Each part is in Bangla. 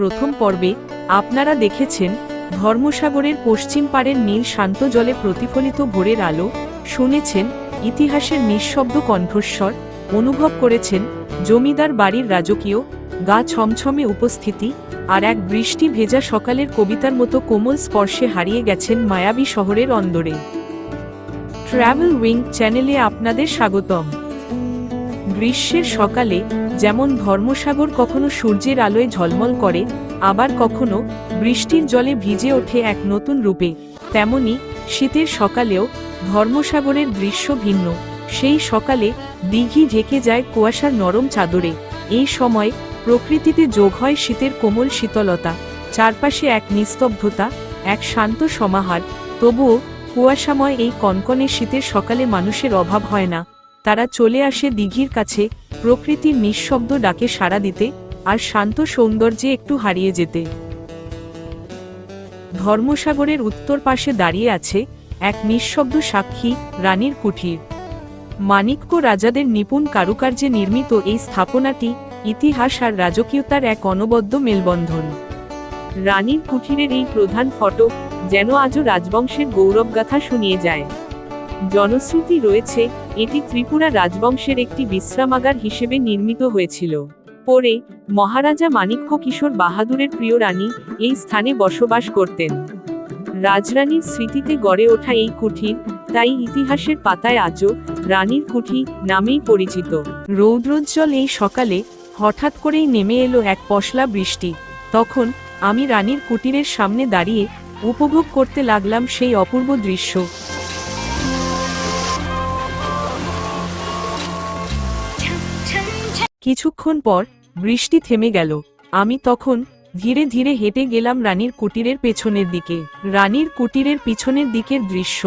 প্রথম পর্বে আপনারা দেখেছেন ধর্মসাগরের পশ্চিম পাড়ের নীল শান্ত জলে প্রতিফলিত ভোরের আলো, শুনেছেন ইতিহাসের নিঃশব্দ কণ্ঠস্বর, অনুভব করেছেন জমিদার বাড়ির রাজকীয় গা ছমছমে উপস্থিতি আর এক বৃষ্টি ভেজা সকালের কবিতার মতো কোমল স্পর্শে হারিয়ে গেছেন মায়াবী শহরের অন্দরে। ট্রাভেল উইং চ্যানেলে আপনাদের স্বাগতম। গ্রীষ্মের সকালে যেমন ধর্মসাগর কখনো সূর্যের আলোয় ঝলমল করে, আবার কখনো বৃষ্টির জলে ভিজে ওঠে এক নতুন রূপে, তেমনি শীতের সকালেও ধর্মসাগরের দৃশ্য ভিন্ন। সেই সকালে দিঘি ঢেকে যায় কুয়াশার নরম চাদরে। এই সময় প্রকৃতিতে যোগ হয় শীতের কোমল শীতলতা, চারপাশে এক নিস্তব্ধতা, এক শান্ত সমাহার। তবুও কুয়াশাময় এই কনকনে শীতের সকালে মানুষের অভাব হয় না। তারা চলে আসে দিঘির কাছে প্রকৃতির নিঃশব্দ ডাকে সাড়া দিতে, আর শান্ত সৌন্দর্যে একটু হারিয়ে যেতে। ধর্মসাগরের উত্তর পাশে দাঁড়িয়ে আছে এক নিঃশব্দ সাক্ষী, রানীর কুঠির। মানিক্য রাজাদের নিপুণ কারুকার্যে নির্মিত এই স্থাপনাটি ইতিহাস আর রাজকীয়তার এক অনবদ্য মেলবন্ধন। রানীর কুঠিরের এই প্রধান ফটক যেন আজও রাজবংশের গৌরবগাথা শুনিয়ে যায়। জনশ্রুতি রয়েছে, এটি ত্রিপুরা রাজবংশের একটি বিশ্রামাগার হিসেবে নির্মিত হয়েছিল। পরে, মহারাজা মাণিক্য কিশোর বাহাদুরের প্রিয় রানী এই স্থানে বসবাস করতেন। রাজরানীর স্মৃতিতে গড়ে ওঠা এই কুঠির, তাই ইতিহাসের পাতায় আজও রানীর কুঠি নামেই পরিচিত। রৌদ্রোজ্জ্বল এই সকালে হঠাৎ করেই নেমে এলো এক পশলা বৃষ্টি। তখন আমি রানীর কুটিরের সামনে দাঁড়িয়ে উপভোগ করতে লাগলাম সেই অপূর্ব দৃশ্য। কিছুক্ষণ পর বৃষ্টি থেমে গেল। আমি তখন ধীরে ধীরে হেঁটে গেলাম রানীর কুটিরের পেছনের দিকে। রানীর কুটিরের পিছনের দিকের দৃশ্য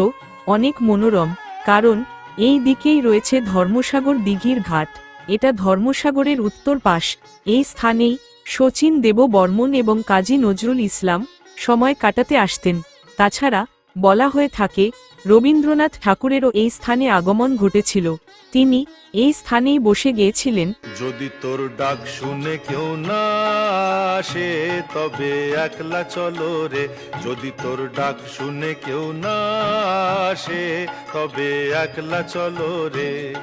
অনেক মনোরম, কারণ এই দিকেই রয়েছে ধর্মসাগর দিঘির ঘাট। এটা ধর্মসাগরের উত্তর পাশ। এই স্থানেই শচীন দেব বর্মন এবং কাজী নজরুল ইসলাম সময় কাটাতে আসতেন। তাছাড়া বলা হয়ে থাকে, রবীন্দ্রনাথ ঠাকুরেরও এই স্থানে আগমন ঘটেছিল। তিনি এই স্থানেই বসে গিয়েছিলেন। যদি তোর ডাক শুনে কেউ না আসে, তবে একলা চলো রে। যদি তোর ডাক শুনে কেউ না আসে, তবে একলা চলো রে।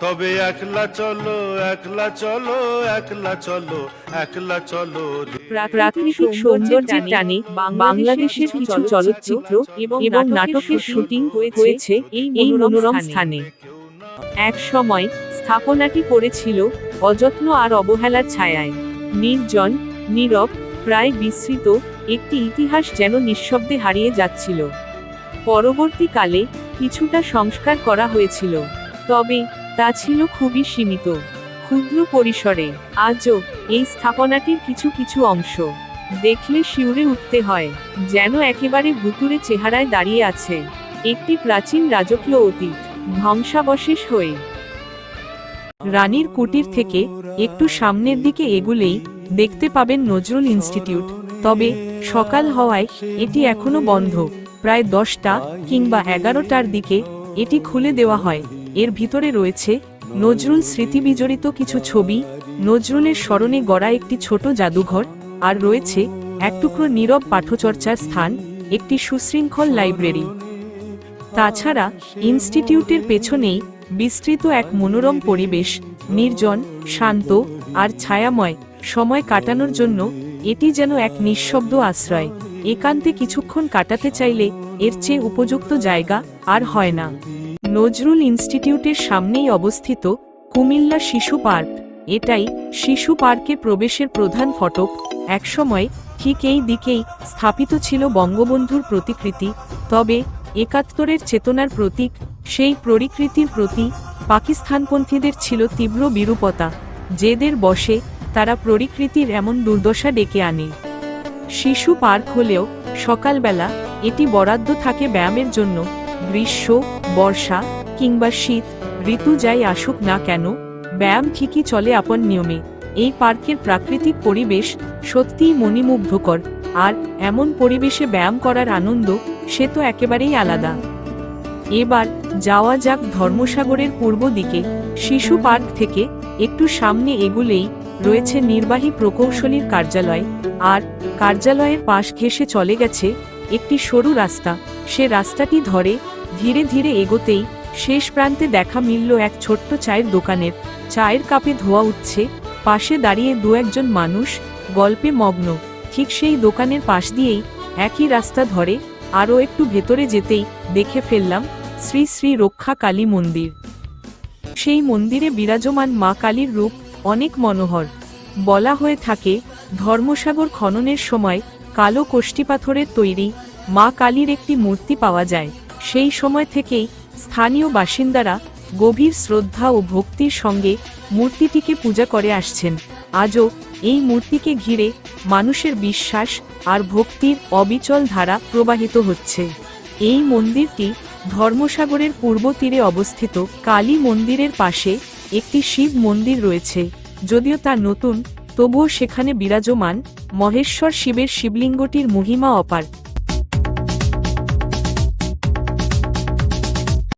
তবে একলা চলো একলা চলো একলা চলো একলা চলো প্রাকৃতিক সৌন্দর্যের টানে বাংলাদেশের কিছু চলচ্চিত্র এবং নাটকের শুটিং হয়েছে এই মনোরম স্থানে। এক সময় স্থাপনাটি পড়েছিল অযত্ন আর অবহেলার ছায়ায়। নির্জন নীরব প্রায় বিস্তৃত একটি ইতিহাস যেন নিঃশব্দে হারিয়ে যাচ্ছিল। পরবর্তীকালে কিছুটা সংস্কার করা হয়েছিল। তবে তা ছিল খুবই সীমিত। ক্ষুদ্র পরিসরে, আজও এই স্থাপনাটির কিছু কিছু অংশ। দেখলে শিউরে উঠতে হয়, যেন একেবারে ভুতুরে চেহারায় দাঁড়িয়ে আছে। একটি প্রাচীন রাজকীয় অতীত, ধ্বংসাবশেষ হয়ে। রানীর কুটির থেকে একটু সামনের দিকে এগুলেই দেখতে পাবেন নজরুল ইনস্টিটিউট। তবে সকাল হওয়ায় এটি এখনও বন্ধ। প্রায় দশটা কিংবা এগারোটার দিকে এটি খুলে দেওয়া হয়। এর ভিতরে রয়েছে নজরুল স্মৃতিবিজড়িত কিছু ছবি, নজরুলের স্মরণে গড়া একটি ছোট জাদুঘর, আর রয়েছে এক টুকরো নীরব পাঠচর্চার স্থান, একটি সুশৃঙ্খল লাইব্রেরি। তাছাড়া ইনস্টিটিউটের পেছনেই বিস্তৃত এক মনোরম পরিবেশ, নির্জন, শান্ত আর ছায়াময়, সময় কাটানোর জন্য এটি যেন এক নিঃশব্দ আশ্রয়। একান্তে কিছুক্ষণ কাটাতে চাইলে এর চেয়ে উপযুক্ত জায়গা আর হয় না। নজরুল ইনস্টিটিউটের সামনেই অবস্থিত কুমিল্লা শিশু পার্ক। এটাই শিশু পার্কে প্রবেশের প্রধান ফটক। একসময় ঠিক এই দিকেই স্থাপিত ছিল বঙ্গবন্ধুর প্রতিকৃতি। তবে একাত্তরের চেতনার প্রতীক, সেই পরিকৃতির প্রতি পাকিস্তানপন্থীদের ছিল তীব্র বিরূপতা। যেদের বসে তারা পরিকৃতির এমন দুর্দশা ডেকে আনে। শিশু পার্ক হলেও সকালবেলা এটি বরাদ্দ থাকে ব্যায়ামের জন্য। গ্রীষ্ম, বর্ষা, কিংবা শীত, ঋতু যাই আসুক না কেন, ব্যায়াম ঠিকই চলে আপন নিয়মে। এই পার্কের প্রাকৃতিক পরিবেশ সত্যিই মণিমুগ্ধকর, আর এমন পরিবেশে ব্যায়াম করার আনন্দ, সে তো একেবারেই আলাদা। এবার যাওয়া যাক ধর্মসাগরের পূর্ব দিকে, শিশু পার্ক থেকে একটু সামনে এগুলেই রয়েছে নির্বাহী প্রকৌশলীর কার্যালয়, আর কার্যালয়ের পাশ ঘেঁষে চলে গেছে একটি সরু রাস্তা। সে রাস্তাটি ধরে, ধীরে ধীরে এগোতেই শেষ প্রান্তে দেখা মিলল এক ছোট্ট চায়ের দোকানের। চায়ের কাপে ধোয়া উঠছে, পাশে দাঁড়িয়ে দু একজন মানুষ গল্পে মগ্ন। ঠিক সেই দোকানের পাশ দিয়েই একই রাস্তা ধরে আরও একটু ভেতরে যেতেই দেখে ফেললাম শ্রী শ্রী রক্ষা কালী মন্দির। সেই মন্দিরে বিরাজমান মা কালীর রূপ অনেক মনোহর। বলা হয়ে থাকে, ধর্মসাগর খননের সময় কালো কোষ্ঠীপাথরের তৈরি মা কালীর একটি মূর্তি পাওয়া যায়। সেই সময় থেকেই স্থানীয় বাসিন্দারা গভীর শ্রদ্ধা ও ভক্তির সঙ্গে মূর্তিটিকে পূজা করে আসছেন। আজও এই মূর্তিকে ঘিরে মানুষের বিশ্বাস আর ভক্তির অবিচল ধারা প্রবাহিত হচ্ছে। এই মন্দিরটি ধর্মসাগরের পূর্ব তীরে অবস্থিত কালী মন্দিরের পাশে একটি শিব মন্দির রয়েছে। যদিও তা নতুন, তবুও সেখানে বিরাজমান মহেশ্বর শিবের শিবলিঙ্গটির মহিমা অপার।